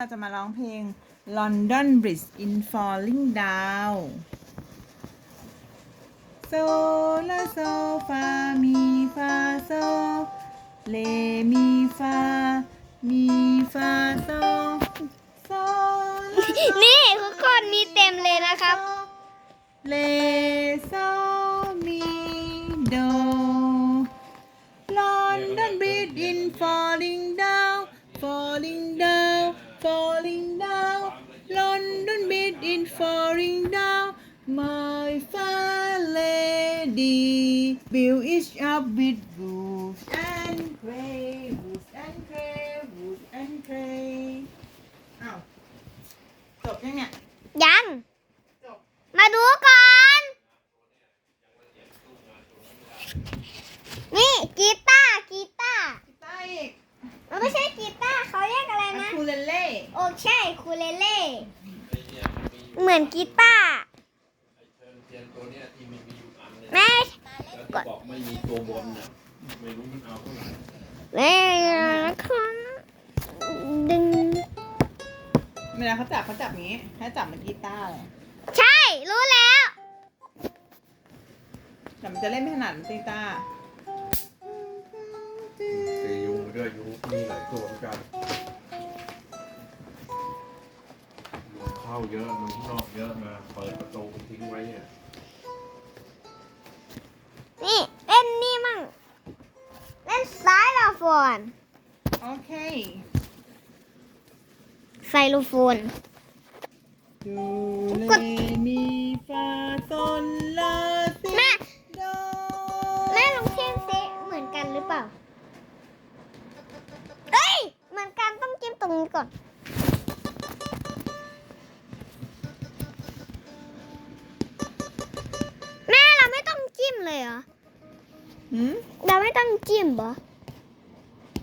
เราจะมาร้องเพลง London Bridge in Falling Down โซลาโซฟามีฟาโซเลมีฟามีฟาโซโซลาโซนี่ทุกคนมีเต็มเลยนะครับ เลโซมีโด London Bridge in falling down in falling down my fair lady build it up with wood and clay wood and clay wood and clay อ้าวจบยังเนี่ยยัง จบ มาดูก่อน นี่กีตาร์กีตาร์กีตาร์อีกมันไม่ใช่กีตาร์เขาเรียกอะไรอะนะคูเลเล่ โอ้ใช่คูเลเล่ เหมือนกีตาร์เชิญเทียนตัวเนี้ยที่มันมีอยู่อันเนี่ยแม่แล้วที่บอกไม่มีตัวบนน่ะไม่รู้มันเอาเท่าไหร่แม่นะคะดึงเวลาเขาจับเขาจับอย่างนี้ให้จับเหมือนกีตาร์เลยใช่ รู้แล้วแต่มันจะเล่นไม่ถนัดเหมือนกีตาร์ตียุงด้วยยุงมีหลายตัวเหมือนกัน เข้าเยอะมันข้างนอกเยอะมาเปิดประตูทิ้งไว้เนี่ยนี่เล่นนี่มั่งเล่นซ้ายลาโฟนโอเคไซโลโฟน ดูเลมีฟาโซนลาซิแม่ โดแม่ลองเทียบซิเหมือนกันหรือเปล่า เอ้ย เหมือนกันต้องจิ้มตรงนี้ก่อน หืมเราไม่ต้องจิ้มเหรอ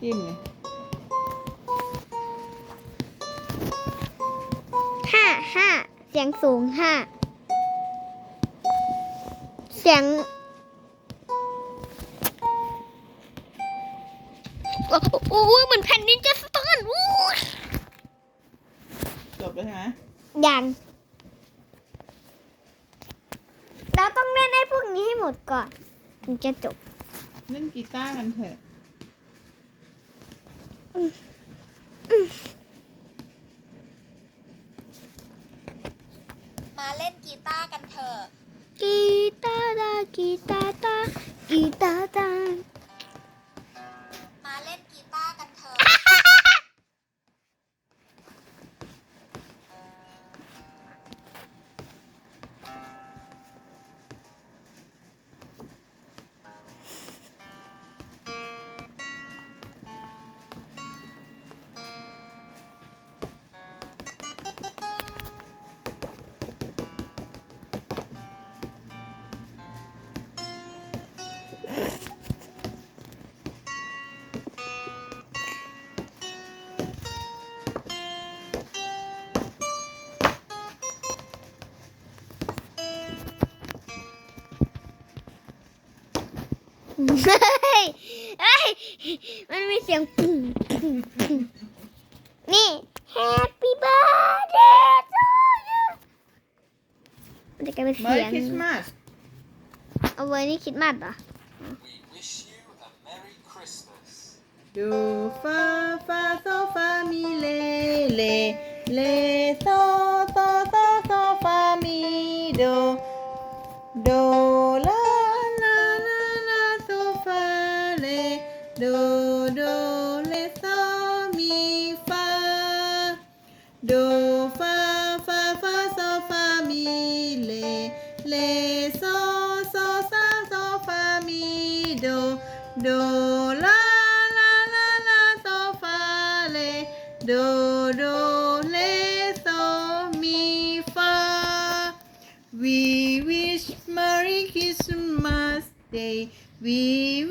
จิ้มเลยห้าห้าเสียงสูงห้าเสียงโอ้โหเหมือนแผ่นดินจะสะท้อนอู้จบแล้วใช่ไหมยังเราต้องเล่นให้พวกนี้ให้หมดก่อน ถึงจะจบ เล่นกีตาร์กันเถอะมาเล่นกีตาร์กันเถอะ กีตาร์ดากีตาร์ตากีตาร์ตามา มันมีเสียงปุ่งปุ่งปุ่งนี่ Happy birthday to you มันจะกลายเป็นเมอเสีร์ยงคริสต์มาสเอาไว้นี่คิดมากเหรอ We wish you a Merry Christmas. ดูฟาฟาโซฟามีเลเลเลโซโซโซโซฟามีโดโด โดโดเลโซมีฟา We wish Merry Christmas Day. We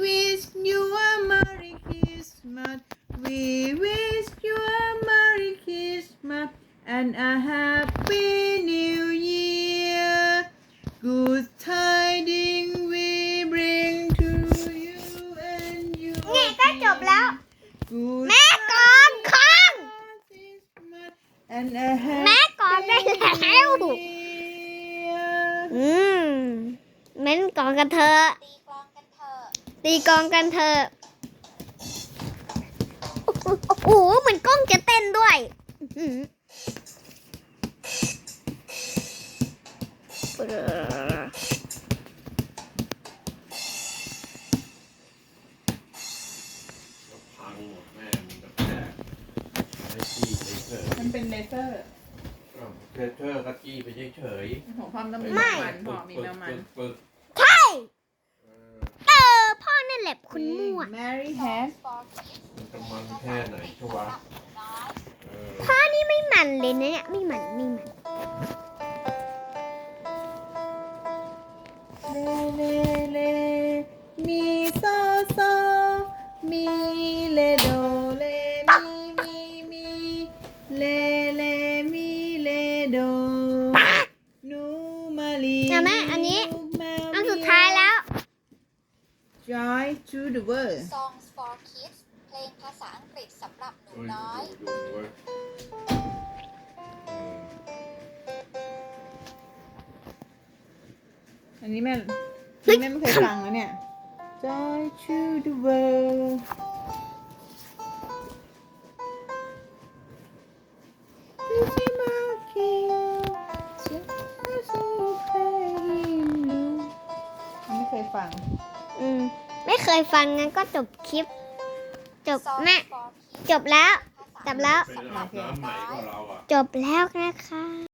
wish you a Merry Christmas. We wish you a Merry Christmas and a Happy New Year. Good tidings we bring to you and you. นี่ก็จบแล้ว Good แม่กองคอง Christmas and a happy แม่กอดได้แล้ว New Year อืมเม้นกองกันเถอะตีกลองกันเถอะตีกองกันเถอะโอ้โหเหมือนกล้องจะเต้นด้วยอื้ เทเชอร์ก็จี้ไปเฉยของความต้องมีๆน้ำมันพอมีน้ำมันปึกๆๆใช่เออเออพ่อนั่นแหละคุณมั่ว Mary has for kids มันจะมันแค่ไหนชัวะเออพ่อนี่ไม่หมันเลยนะเนี่ยไม่หมันไม่หมัน to the world songs for kids เพลงภาษาอังกฤษสำหรับหนูเอ้ยน้อยดูดูเว้ยอืมอันนี้แม่นี่แม่ไม่เคยฟังแล้วเนี่ย Joy to the world Lucy Markin Just as you know ไม่เคยฟัง อืม ไม่เคยฟังงั้นก็จบคลิป จบ songs แม่ for kids จบแล้วภาษาจบแล้วไปอาบน้ำใหม่ก็เราอะ จบแล้วนะคะ